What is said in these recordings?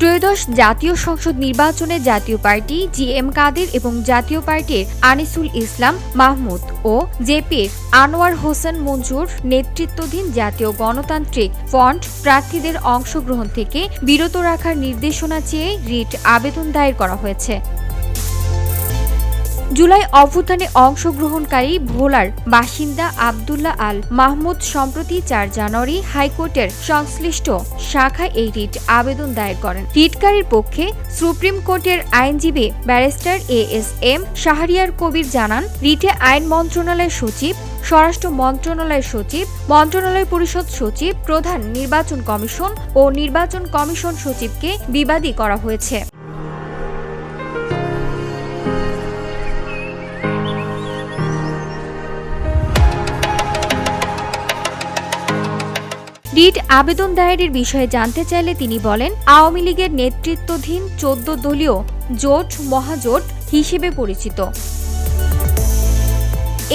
ত্রয়োদশ জাতীয় সংসদ নির্বাচনে জাতীয় পার্টি জি এম কাদের এবং জাতীয় পার্টির আনিসুল ইসলাম মাহমুদ ও জেপির আনোয়ার হোসেন মঞ্জুর নেতৃত্বাধীন জাতীয় গণতান্ত্রিক ফ্রন্ট প্রার্থীদের অংশগ্রহণ থেকে বিরত রাখার নির্দেশনা চেয়ে রিট আবেদন দায়ের করা হয়েছে। জুলাই অভ্যুত্থানে অংশগ্রহণকারী ভোলার বাসিন্দা আবদুল্লাহ আল মাহমুদ সম্প্রতি চার জানুয়ারি হাইকোর্টের সংশ্লিষ্ট শাখায় এই রিট আবেদন দায়ের করেন। রিটকারীর পক্ষে সুপ্রিম কোর্টের আইনজীবী barrister A S M Shahriar Kabir জানান, রিটে আইন মন্ত্রণালয়ের সচিব, স্বরাষ্ট্র মন্ত্রণালয়ের সচিব, মন্ত্রণালয় পরিষদ সচিব, প্রধান নির্বাচন কমিশন ও নির্বাচন কমিশন সচিবকে বিবাদী করা হয়েছে। রিট আবেদন দায়েরের বিষয়ে জানতে চাইলে তিনি বলেন, আওয়ামী লীগের নেতৃত্বাধীন চোদ্দ দলীয় জোট মহাজোট হিসেবে পরিচিত।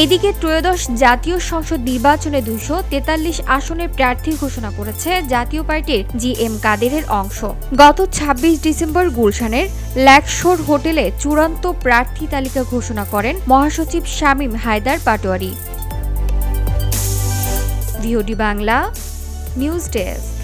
এদিকে ত্রয়োদশ জাতীয় সংসদ নির্বাচনে দুশো তেতাল্লিশ আসনের প্রার্থী ঘোষণা করেছে জাতীয় পার্টির জি এম কাদেরের অংশ। গত ২৬ ডিসেম্বর গুলশানের ল্যাকশোর হোটেলে চূড়ান্ত প্রার্থী তালিকা ঘোষণা করেন মহাসচিব Shamim Haider Patwari. VOD Bangla Newsdays